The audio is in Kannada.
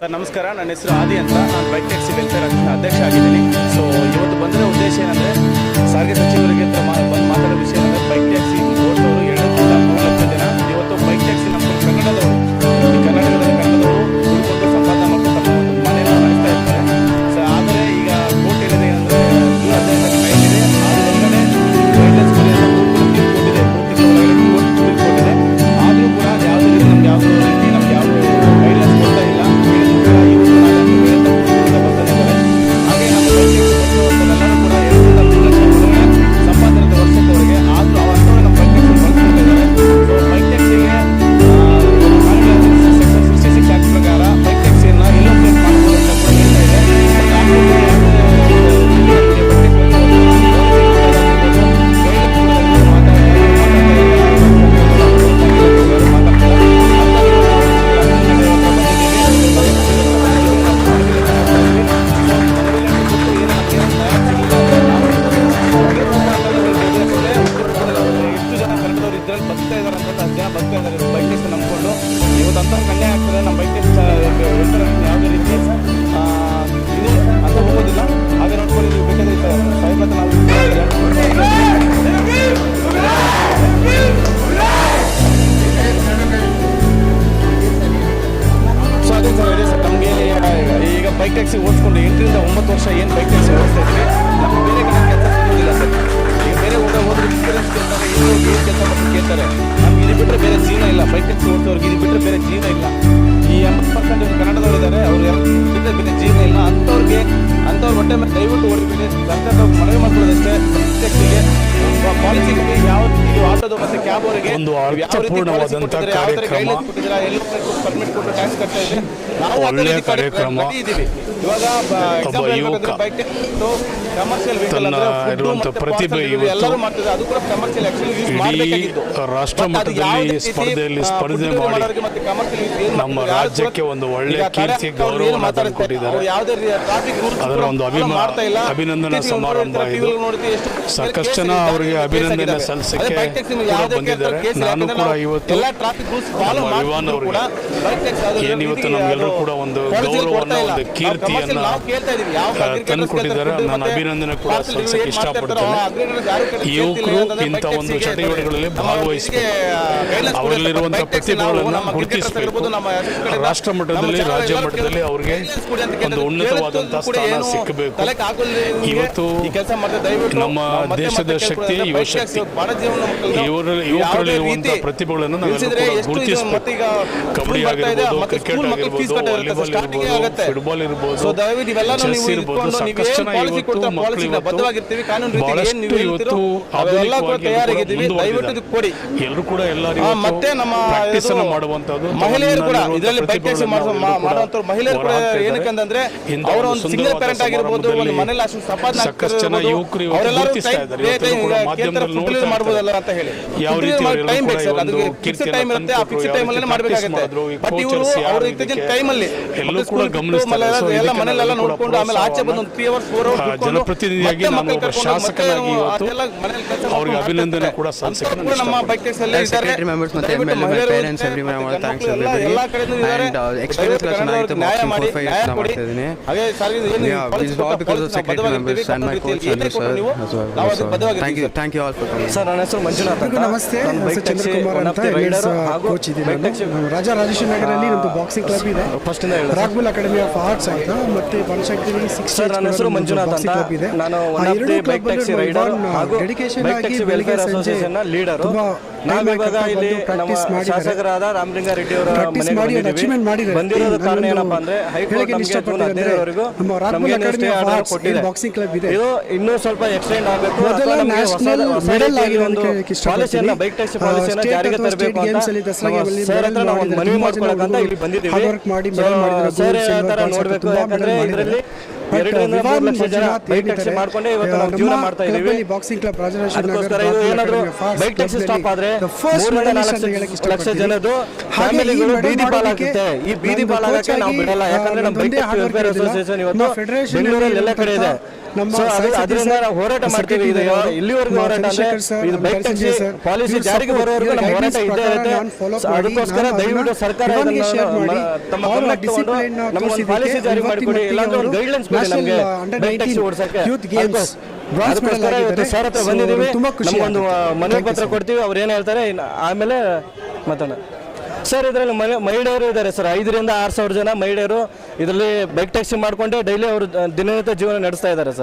ಸರ್, ನಮಸ್ಕಾರ. ನನ್ನ ಹೆಸರು ಆದಿ ಅಂತ. ನಾನು ಬೈಕ್ ಟ್ಯಾಕ್ಸಿ ವೆಲ್ಫೇರ್ ಅಧ್ಯಕ್ಷ ಆಗಿದ್ದೀನಿ. ಸೊ ಇವತ್ತು ಬಂದಿರೋ ಉದ್ದೇಶ ಏನಂದರೆ, ಸಾರಿಗೆ ಸಚಿವರಿಗೆ ಬಂದು ಬೈಕ್ ಟೆಸ್ಟ್ ಇವತ್ತು ಅಂತ ಕನ್ಯಾ ಆಗ್ತದೆ, ನಮ್ಮ ಬೈಕ್ ಟೆಸ್ಟ್ ಯಾವುದೇ ರೀತಿ ಅಂತ ಹೋಗೋದಿಲ್ಲ. ಹಾಗೆ ನೋಡ್ಕೊಂಡು ಈಗ ಬೈಕ್ ಟ್ಯಾಕ್ಸಿ ಓಡಿಸ್ಕೊಂಡು ಎಂಟರಿಂದ ಒಂಬತ್ತು ವರ್ಷ ಏನು ಬೈಕ್ ಟ್ಯಾಕ್ಸಿ ಓಡಿಸ್ತಾ ಇದ್ವಿ ನಮ್ಗೆ ಬೇರೆ ಕಡೆ ನಮ್ಗೆ ಇದು ಬಿಟ್ಟರೆ ಬೇರೆ ಜೀವನ ಇಲ್ಲ ಬೈಕ್ ಟ್ಯಾಕ್ಸಿ ಓಡಿಸೋರ್ಗೆ ಇದು ಬಿಟ್ಟರೆ ಬೇರೆ ಜೀವನ ಇಲ್ಲ ಈ ಎಂಬತ್ತು ಪರ್ಸೆಂಟ್ ಕನ್ನಡದವ್ರು ಇದ್ದಾರೆ ಅವ್ರು ಬೇರೆ ಜೀವನ ಇಲ್ಲ ಅಂಥವ್ರಿಗೆ ಅಂಥವ್ರ ಹೊಟ್ಟೆ ಮೇಲೆ ದಯವಿಟ್ಟು ಓಡಿಬಿಡಿ ಸರ್ಕಾರದವ್ರು ಮನವಿ ಮಾಡ್ಕೊಳ್ಳೋದಷ್ಟೇ ಪಾಲಿಸಿಗೆ ಯಾವ ಮತ್ತೆ ಕ್ಯಾಬ್ ಅವರಿಗೆ ಒಂದು ಅರ್ಥಪೂರ್ಣವಾದಂತಹ ಕಾರ್ಯಕ್ರಮ. ಪರ್ಮಿಟ್ ಕೊಟ್ಟು ಟ್ಯಾಕ್ಸ್ ಕಟ್ತಾ ಇದ್ರೆ ನಾವು ಒಳ್ಳೆಯ ಕಾರ್ಯಕ್ರಮ. ಇವಾಗ ಒಬ್ಬ ಯುವಕ ತನ್ನ ಇರುವಂಥ ಪ್ರತಿಭೆ ಇಡೀ ರಾಷ್ಟ್ರ ಮಟ್ಟದಲ್ಲಿ ಸ್ಪರ್ಧೆಯಲ್ಲಿ ಸ್ಪರ್ಧೆ ಮಾಡಿ ನಮ್ಮ ರಾಜ್ಯಕ್ಕೆ ಒಂದು ಒಳ್ಳೆಯ ಕೀರ್ತಿ ಗೌರವವನ್ನು ತಂದುಕೊಟ್ಟಿದ್ದಾರೆ. ಅದರ ಒಂದು ಅಭಿಮಾನ ಅಭಿನಂದನಾ ಸಮಾರಂಭ ಇದು. ಸಾಕಷ್ಟು ಜನ ಅವರಿಗೆ ಅಭಿನಂದನೆ ಸಲ್ಲಿಸಕ್ಕೆ. ನಾನು ಕೂಡ ಇವತ್ತು ನಮ್ಮ ವಿವಾನ್ ಅವರಿಗೆ ಏನು ಇವತ್ತು ನಮ್ಗೆಲ್ಲರೂ ಕೂಡ ಒಂದು ಗೌರವವನ್ನು, ಒಂದು ಕೀರ್ತಿಯನ್ನ, ತಂದುಕೊಟ್ಟಿದ್ದಾರೆ. ನಾನು ಅಭಿನಂದನೆ ಕೂಡ ಸಲ್ಲಿಸಕ್ಕೆ ಇಷ್ಟಪಡ್ತೇನೆ. ಯುವಕರು ಇಂಥ ಒಂದು ಚಟುವಟಿಕೆಗಳಲ್ಲಿ ಭಾಗವಹಿಸಬೇಕು ಅವರಲ್ಲಿರುವಂಥ ಪ್ರತಿಭೆಗಳನ್ನು ಗುರುತಿಸಬೇಕು. ರಾಷ್ಟ್ರ ಮಟ್ಟದಲ್ಲಿ ರಾಜ್ಯ ಮಟ್ಟದಲ್ಲಿ ಅವರಿಗೆ ಒಂದು ಉನ್ನತವಾದಂತಹ ಸ್ಥಾನ ಸಿಕ್ಕಬೇಕು. ಇವತ್ತು ನಮ್ಮ ದೇಶದ ಶಕ್ತಿ ಯುವ ಶಕ್ತಿ ಇವರ ಪ್ರತಿಭೆಗಳನ್ನು ಕಬಡ್ಡಿ ಆಗಿರ್ಬೋದು ಕ್ರಿಕೆಟ್ ಆಗಿರ್ಬೋದು ಇರ್ಬೋದು ಫುಟ್ಬಾಲ್ ಇರ್ಬೋದು ಚೆಸ್ ಇರ್ಬೋದು ಸಾಕಷ್ಟು ಜನ ಇವತ್ತು ಮಕ್ಕಳು ಇವತ್ತು ಬಹಳಷ್ಟು ಇವತ್ತು ಆಧುನಿಕವಾಗಿ ಕೊಡಿ ಎಲ್ಲರೂ ಕೂಡ ಎಲ್ಲರಿಗೂ ಮತ್ತೆ ನಮ್ಮ ಪ್ರಾಕ್ಟೀಸ್ ಅನ್ನು ಮಾಡುವಂತದ್ದು ಮಹಿಳೆಯರು ಕೂಡ ಇದರಲ್ಲಿ ಮಹಿಳೆಯರು ಕೂಡ ಏನಕ್ಕಂತಂದ್ರೆ ಅವರ ಒಂದು ಸಿಂಗಲ್ ಪೇರೆಂಟ್ ಆಗಿರ್ಬೋದು ಒಂದು ಮನೇಲಿ ಅಷ್ಟು ಸಾಕಷ್ಟು ಜನ ಯುವಕರು ಇವತ್ತು ಅವರೆಲ್ಲರೂ ಗುರುತಿಸ್ತಾ ಇದ್ದಾರೆ. ಇವತ್ತು ಕೂಡ ಮಾಧ್ಯಮದಲ್ಲಿ ನೋಡ್ತಾ ಇರ್ತಾರೆ. ಮಾಡ್ಬೋದಲ್ಲ ಅಂತ ಹೇಳಿ. ಯಾವ ರೀತಿ ಟೈಮ್ ಬೇಕು ಸರ್. ಅದಕ್ಕೆ ಫಿಕ್ಸ್ ಟೈಮ್ ಇರುತ್ತೆ ಆ ಫಿಕ್ಸ್ ಯಾವ ಟೈಮ್ ಅಲ್ಲೇ ರೀತಿ ಮಾಡಬೇಕಾಗುತ್ತೆ. ಬಟ್ ಇವರು ಅವ್ರ ಇತ್ತೀಚಿನ ಟೈಮ್ ಅಲ್ಲಿ ಎಲ್ಲೂ ಕೂಡ ಗಮನಿಸ್ತಾರೆ. ಎಲ್ಲ ಮನೆಯಲ್ಲೆಲ್ಲ ನೋಡ್ಕೊಂಡು ಆಮೇಲೆ ಆಚೆ ಬಂದು ಒಂದು ತ್ರೀ ಅವರ್ಸ್ ಫೋರ್ ಆ, ಅವರ್ಸ್ ಜನಪ್ರತಿನಿಧಿಯಾಗಿ ನಾನು ಒಬ್ಬ ಶಾಸಕನಾಗಿ ಇವತ್ತು ಅವ್ರಿಗೆ ಅಭಿನಂದನೆ ಕೂಡ ಸಲ್ಲಿಸಕ್ಕೆ ನಾನು ನಮ್ಮ ಬೈಕ್ ಟ್ಯಾಕ್ಸಿ ಎಲ್ಲ ಮೆಂಬರ್ಸ್ secretary members, ಮತ್ತೆ MLA, my parents, everyone, I want to thanks everybody. And, experience experience class ನಾನು ಆಯ್ತು boxing four, five years ನಾ ಮಾಡ್ತಾ ಇದ್ದೀನಿ. Yeah, it's all because of secretary members and my coach Anil sir as well. So, thank you, thank you all for sir ನನ್ನ ಹೆಸರು ಮಂಜುನಾಥ್ ಅಂತ ನಮಸ್ತೆ. ನಾನು ಚಂದ್ರಕುಮಾರ್ ಅಂತ ಕೋಚ್ ಇದ್ದೀನಿ ನಾನು. ರಾಜಾ ರಾಜೇಶ್ವರ ನಗರಲ್ಲಿ ನಮ್ಮದು ಬಾಕ್ಸಿಂಗ್ ಕ್ಲಬ್ ಇದೆ. ಫಸ್ಟ್ ರಾಗ್ಬುಲ್ ಅಕಾಡೆಮಿ ಆಫ್ ಆರ್ಟ್ಸ್ ಅಂತ ಮತ್ತೆ ಬನಶಂಕರಿ ಸಿಕ್ಸ್ ನನ್ನ ಹೆಸರು ಮಂಜುನಾಥ್ ಅಂತ. ಕ್ಲಬ್ ಇದೆ. ನಾನು ದಿ ಬೈಕ್ ಟ್ಯಾಕ್ಸಿ ರೈಡರ್ ಹಾಗೂ bike taxi welfare association leader ನಾವಿವಾಗ ಇಲ್ಲಿ ನಮ್ಮ ಶಾಸಕರಾದ ರಾಮಲಿಂಗ ರೆಡ್ಡಿ ಅವರ ಮಾಡಿ ಅದು ಬಂದಿದ್ದೀವಿ. achievement ಕಾರಣ ಏನಪ್ಪಾ ಅಂದ್ರೆ ಹೈಕೋರ್ಟ್ ನಮಗೆ ಜೂನ್ ಹದಿನೈದರವರೆಗೂ ನಮಗೆ ಸ್ಟೇ ಆರ್ಡರ್ ಕೊಟ್ಟಿದೆ. ಬಾಕ್ಸಿಂಗ್ ಕ್ಲಬ್ ಇದೆ. ಇದು ಇನ್ನೂ ಸ್ವಲ್ಪ ಎಕ್ಸ್ಟೆಂಡ್ ಆಗಬೇಕು ಮೊದಲ ನ್ಯಾಷನಲ್ ಮೆಡಲ್ ಆಗಿದೆ ಒಂದು ಪಾಲಿಸಿಯನ್ನ ಬೈಕ್ ಟ್ಯಾಕ್ಸಿ ಪಾಲಿಸಿಯನ್ನ ಜಾರಿಗೆ ತರಬೇಕು ಅಂತ ಸರ್ ಹತ್ರ ನಾವು ಒಂದು ಮನವಿ. ಮಾಡ್ಕೊಳಕಂತ ಇಲ್ಲಿ ಬಂದಿದ್ದೀವಿ. ಸರ್ ತರ ನೋಡ್ಬೇಕು ಯಾಕಂದ್ರೆ ಇದರಲ್ಲಿ ಎರಡರಿಂದ ಮೂರು ಲಕ್ಷ ಜನ ಬೈಕ್ ಟ್ಯಾಕ್ಸಿ ಮಾಡ್ಕೊಂಡೆ ಇವತ್ತು ನಾವು ಜೀವನ ಮಾಡ್ತಾ ಇದೀವಿ ಬಾಕ್ಸಿಂಗ್ ಕ್ಲಬ್ ಅದಕ್ಕೋಸ್ಕರ ಇದು ಏನಾದ್ರು ಬೈಕ್ ಟ್ಯಾಕ್ಸಿ ಸ್ಟಾಪ್ ಆದ್ರೆ ಮೂರರಿಂದ ನಾಲ್ಕು ಲಕ್ಷ. ಜನದ್ದು ಫ್ಯಾಮಿಲಿಗಳು ಬೀದಿ ಪಾಲಾಗುತ್ತೆ. ಈ ಬೀದಿ ಪಾಲಾಗಕ್ಕೆ ನಾವು ಬಿಡಲ್ಲ. ಯಾಕಂದ್ರೆ ನಮ್ಮ ಬೈಕ್ ಟ್ಯಾಕ್ಸಿ ವೆಲ್ಫೇರ್ ಅಸೋಸಿಯೇಷನ್ ಇವತ್ತು ಬೆಂಗಳೂರಲ್ಲಿ ಎಲ್ಲ ಕಡೆ ಇದೆ. ನಮ್ಮ ಹೋರಾಟ ಮಾಡ್ತೀವಿ. ಇದು. ಇಲ್ಲಿವರೆಗೂ ಹೋರಾಟ ಇದು ಬೈಕ್ ಟ್ಯಾಕ್ಸಿ ಪಾಲಿಸಿ ಜಾರಿಗೆ ಬರೋವರೆಗೂ ನಮ್ಮ ಹೋರಾಟ ಇದ್ದೇ ಇರುತ್ತೆ. ಅದಕ್ಕೋಸ್ಕರ ದಯವಿಟ್ಟು ಸರ್ಕಾರ ತಮ್ಮ ಗಮನಕ್ಕೆ ತಗೊಂಡು ನಮ್ಗೆ ಒಂದು ಪಾಲಿಸಿ ಜಾರಿ ಮಾಡಿಕೊಡಿ. ಇಲ್ಲಾಂದ್ರೆ ಒಂದು ಗೈಡ್ಲೈನ್ಸ್ ಕೊಡಿ ನಮಗೆ. ಬೈಕ್ ಟ್ಯಾಕ್ಸಿ 19 ಓಡಿಸಕ್ಕೆ ಅದಕ್ಕೋಸ್ಕರ ಇವತ್ತು ಸರ್ ಹತ್ರ ಬಂದಿದ್ದೀವಿ. ನಮಗೊಂದು ಮನವಿ ಪತ್ರ ಕೊಡ್ತೀವಿ. ಅವ್ರು ಏನು ಹೇಳ್ತಾರೆ ಆಮೇಲೆ ಮಾತಾಡೋಣ. ಸರ್ ಇದರಲ್ಲಿ ಮಹಿಳೆಯರು ಇದ್ದಾರೆ ಸರ್ ಐದರಿಂದ ಆರು ಸಾವಿರ ಜನ ಮಹಿಳೆಯರು ಇದರಲ್ಲಿ ಬೈಕ್ ಟ್ಯಾಕ್ಸಿ ಮಾಡ್ಕೊಂಡೆ ಡೈಲಿ ಅವರು ದಿನನಿತ್ಯ ಜೀವನ ನಡೆಸ್ತಾ ಇದ್ದಾರೆ ಸರ್